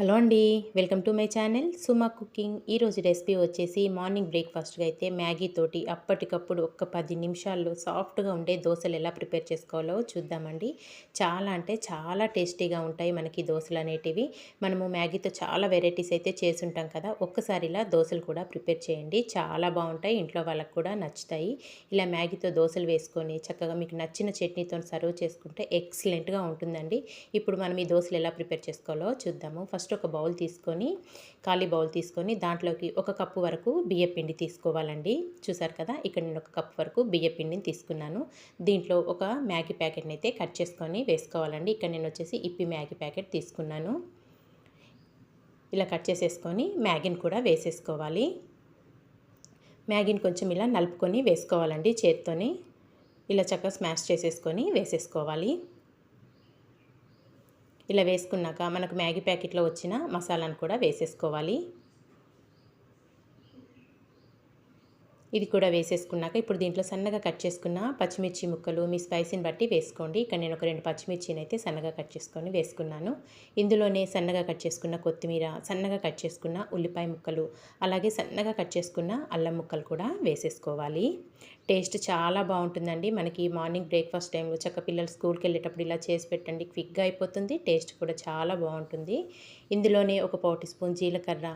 Hello అండి welcome to my channel Suma cooking. ఈరోజు recipe వచ్చేసి మార్నింగ్ బ్రేక్ఫాస్ట్గా అయితే మ్యాగీ తోటి అప్పటికప్పుడు ఒక్క పది నిమిషాల్లో సాఫ్ట్గా ఉండే దోశలు ఎలా ప్రిపేర్ చేసుకోవాలో చూద్దామండి. చాలా అంటే చాలా టేస్టీగా ఉంటాయి మనకి దోశలు అనేటివి. మనము మ్యాగీతో చాలా వెరైటీస్ అయితే చేసుంటాం కదా ఒక్కసారి ఇలా దోశలు కూడా ప్రిపేర్ చేయండి. చాలా బాగుంటాయి ఇంట్లో వాళ్ళకు కూడా నచ్చుతాయి. ఇలా మ్యాగీతో దోశలు వేసుకొని చక్కగా మీకు నచ్చిన చట్నీతో సర్వ్ చేసుకుంటే ఎక్సలెంట్గా ఉంటుందండి. ఇప్పుడు మనం ఈ దోశలు ఎలా ప్రిపేర్ చేసుకోవాలో చూద్దాము. ఫస్ట్ ఫస్ట్ ఒక బౌల్ తీసుకొని ఖాళీ బౌల్ తీసుకొని దాంట్లోకి ఒక కప్పు వరకు బియ్యపిండి తీసుకోవాలండి. చూసారు కదా ఇక్కడ నేను ఒక కప్పు వరకు బియ్యపిండిని తీసుకున్నాను. దీంట్లో ఒక మ్యాగీ ప్యాకెట్ని అయితే కట్ చేసుకొని వేసుకోవాలండి. ఇక్కడ నేను వచ్చేసి ఇప్పి మ్యాగీ ప్యాకెట్ తీసుకున్నాను. ఇలా కట్ చేసేసుకొని మ్యాగీని కూడా వేసేసుకోవాలి. మ్యాగీని కొంచెం ఇలా నలుపుకొని వేసుకోవాలండి చేత్తోని. ఇలా చక్కగా స్మాష్ చేసేసుకొని వేసేసుకోవాలి. ఇలా వేసుకున్నాక మనకు మ్యాగీ ప్యాకెట్లో వచ్చిన మసాలాను కూడా వేసేసుకోవాలి. ఇది కూడా వేసేసుకున్నాక ఇప్పుడు దీంట్లో సన్నగా కట్ చేసుకున్న పచ్చిమిర్చి ముక్కలు మీ స్పైసీని బట్టి వేసుకోండి. ఇక్కడ నేను ఒక రెండు పచ్చిమిర్చిని అయితే సన్నగా కట్ చేసుకొని వేసుకున్నాను. ఇందులోనే సన్నగా కట్ చేసుకున్న కొత్తిమీర సన్నగా కట్ చేసుకున్న ఉల్లిపాయ ముక్కలు అలాగే సన్నగా కట్ చేసుకున్న అల్లం ముక్కలు కూడా వేసేసుకోవాలి. టేస్ట్ చాలా బాగుంటుందండి. మనకి మార్నింగ్ బ్రేక్ఫాస్ట్ టైంలో చక్క పిల్లలు స్కూల్కి వెళ్ళేటప్పుడు ఇలా చేసి పెట్టండి. క్విక్గా అయిపోతుంది. టేస్ట్ కూడా చాలా బాగుంటుంది. ఇందులోనే ఒక పావు స్పూన్ జీలకర్ర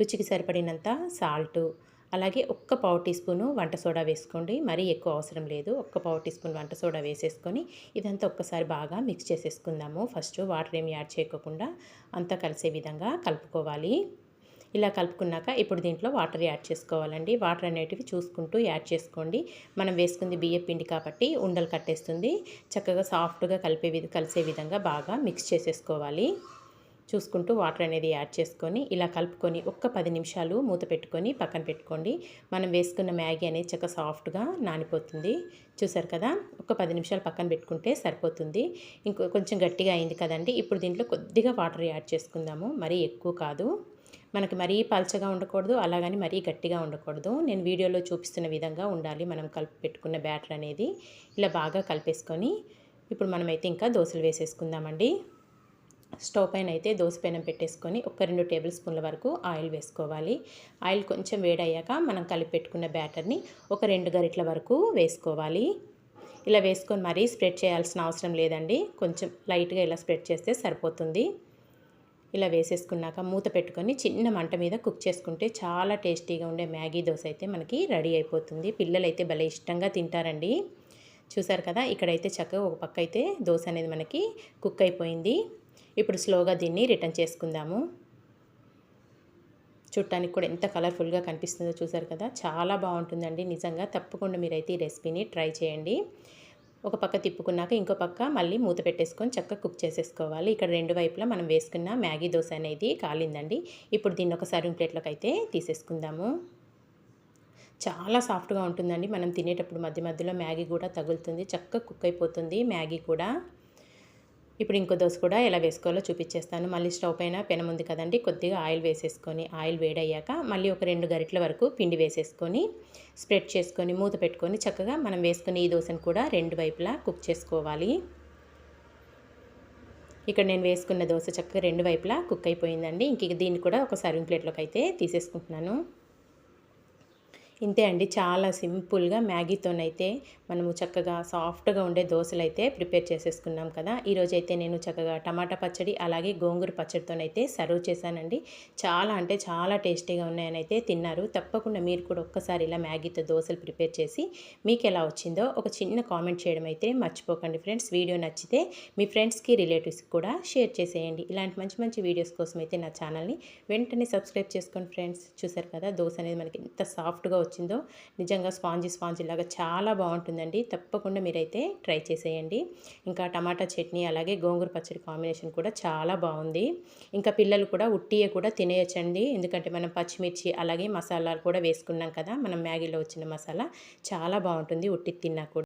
రుచికి సరిపడినంత సాల్టు అలాగే ఒక్క పావు టీ స్పూను వంట సోడా వేసుకోండి. మరీ ఎక్కువ అవసరం లేదు. ఒక్క పావు టీ స్పూన్ వంట సోడా వేసేసుకొని ఇదంతా ఒక్కసారి బాగా మిక్స్ చేసేసుకుందాము. ఫస్ట్ వాటర్ ఏమి యాడ్ చేయకుండా అంతా కలిసే విధంగా కలుపుకోవాలి. ఇలా కలుపుకున్నాక ఇప్పుడు దీంట్లో వాటర్ యాడ్ చేసుకోవాలండి. వాటర్ అనేటివి చూసుకుంటూ యాడ్ చేసుకోండి. మనం వేసుకుంది బియ్య పిండి కాబట్టి ఉండలు కట్టేస్తుంది. చక్కగా సాఫ్ట్గా కలిపే కలిసే విధంగా బాగా మిక్స్ చేసేసుకోవాలి. చూసుకుంటూ వాటర్ అనేది యాడ్ చేసుకొని ఇలా కలుపుకొని ఒక్క పది నిమిషాలు మూత పెట్టుకొని పక్కన పెట్టుకోండి. మనం వేసుకున్న మ్యాగీ అనేది చక్క సాఫ్ట్గా నానిపోతుంది. చూసారు కదా? ఒక పది నిమిషాలు పక్కన పెట్టుకుంటే సరిపోతుంది. ఇంకో కొంచెం గట్టిగా అయింది కదండి. ఇప్పుడు దీంట్లో కొద్దిగా వాటర్ యాడ్ చేసుకుందాము. మరీ ఎక్కువ కాదు. మనకి మరీ పల్చగా ఉండకూడదు అలాగని మరీ గట్టిగా ఉండకూడదు. నేను వీడియోలో చూపిస్తున్న విధంగా ఉండాలి మనం కలిపి పెట్టుకున్న బ్యాటర్ అనేది. ఇలా బాగా కలిపేసుకొని ఇప్పుడు మనమైతే ఇంకా దోశలు వేసేసుకుందామండి. స్టవ్ పైన అయితే దోశ పెనం పెట్టేసుకొని ఒక రెండు టేబుల్ స్పూన్ల వరకు ఆయిల్ వేసుకోవాలి. ఆయిల్ కొంచెం వేడయ్యాక మనం కలిపి పెట్టుకున్న బ్యాటర్ని ఒక రెండు గరిటల వరకు వేసుకోవాలి. ఇలా వేసుకొని మరీ స్ప్రెడ్ చేయాల్సిన అవసరం లేదండి. కొంచెం లైట్గా ఇలా స్ప్రెడ్ చేస్తే సరిపోతుంది. ఇలా వేసేసుకున్నాక మూత పెట్టుకొని చిన్న మంట మీద కుక్ చేసుకుంటే చాలా టేస్టీగా ఉండే మ్యాగీ దోశ అయితే మనకి రెడీ అయిపోతుంది. పిల్లలు అయితే భలే ఇష్టంగా తింటారండి. చూసారు కదా ఇక్కడైతే చక్కగా ఒక పక్క అయితే దోశ అనేది మనకి కుక్ అయిపోయింది. ఇప్పుడు స్లోగా దీన్ని రిటర్న్ చేసుకుందాము. చుట్టానికి కూడా ఎంత కలర్ఫుల్గా కనిపిస్తుందో చూసారు కదా? చాలా బాగుంటుందండి. నిజంగా తప్పకుండా మీరైతే ఈ రెసిపీని ట్రై చేయండి. ఒక పక్క తిప్పుకున్నాక ఇంకో పక్క మళ్ళీ మూత పెట్టేసుకొని చక్కగా కుక్ చేసేసుకోవాలి. ఇక్కడ రెండు వైపులా మనం వేసుకున్న మ్యాగీ దోశ అనేది కాలిందండి. ఇప్పుడు దీన్ని ఒక సర్వింగ్ ప్లేట్లోకి అయితే తీసేసుకుందాము. చాలా సాఫ్ట్గా ఉంటుందండి. మనం తినేటప్పుడు మధ్య మధ్యలో మ్యాగీ కూడా తగులుతుంది. చక్కగా కుక్ అయిపోతుంది మ్యాగీ కూడా. ఇప్పుడు ఇంకో దోశ కూడా ఎలా వేసుకోవాలో చూపించేస్తాను. మళ్ళీ స్టవ్ పైన పెనం ఉంది కదండి కొద్దిగా ఆయిల్ వేసేసుకొని ఆయిల్ వేడయ్యాక మళ్ళీ ఒక రెండు గరిటల వరకు పిండి వేసేసుకొని స్ప్రెడ్ చేసుకొని మూత పెట్టుకొని చక్కగా మనం వేసుకుని ఈ దోశను కూడా రెండు వైపులా కుక్ చేసుకోవాలి. ఇక్కడ నేను వేసుకున్న దోశ చక్కగా రెండు వైపులా కుక్ అయిపోయిందండి. ఇంక దీన్ని కూడా ఒక సర్వింగ్ ప్లేట్లోకి అయితే తీసేసుకుంటున్నాను. ఇంతే అండి. చాలా సింపుల్గా మ్యాగీతోనైతే మనము చక్కగా సాఫ్ట్గా ఉండే దోశలు అయితే ప్రిపేర్ చేసేసుకున్నాం కదా. ఈరోజైతే నేను చక్కగా టమాటా పచ్చడి అలాగే గోంగూర పచ్చడితోనైతే సర్వ్ చేశానండి. చాలా అంటే చాలా టేస్టీగా ఉన్నాయని అయితే తిన్నారు. తప్పకుండా మీరు కూడా ఒక్కసారి ఇలా మ్యాగీతో దోశలు ప్రిపేర్ చేసి మీకు ఎలా వచ్చిందో ఒక చిన్న కామెంట్ చేయడం అయితే మర్చిపోకండి ఫ్రెండ్స్. వీడియో నచ్చితే మీ ఫ్రెండ్స్కి రిలేటివ్స్కి కూడా షేర్ చేసేయండి. ఇలాంటి మంచి మంచి వీడియోస్ కోసం అయితే నా ఛానల్ని వెంటనే సబ్స్క్రైబ్ చేసుకోండి ఫ్రెండ్స్. చూసారు కదా దోశ అనేది మనకి ఎంత సాఫ్ట్గా వచ్చిందో నిజంగా స్పాంజీ స్పాంజీ లాగా చాలా బాగుంటుందండి. తప్పకుండా మీరైతే ట్రై చేసేయండి. ఇంకా టమాటా చట్నీ అలాగే గోంగూర పచ్చడి కాంబినేషన్ కూడా చాలా బాగుంది. ఇంకా పిల్లలు కూడా ఉట్టియే కూడా తినేయచ్చండి. ఎందుకంటే మనం పచ్చిమిర్చి అలాగే మసాలాలు కూడా వేసుకున్నాం కదా మనం మ్యాగీలో వచ్చిన మసాలా చాలా బాగుంటుంది ఉట్టి తిన్నా కూడా.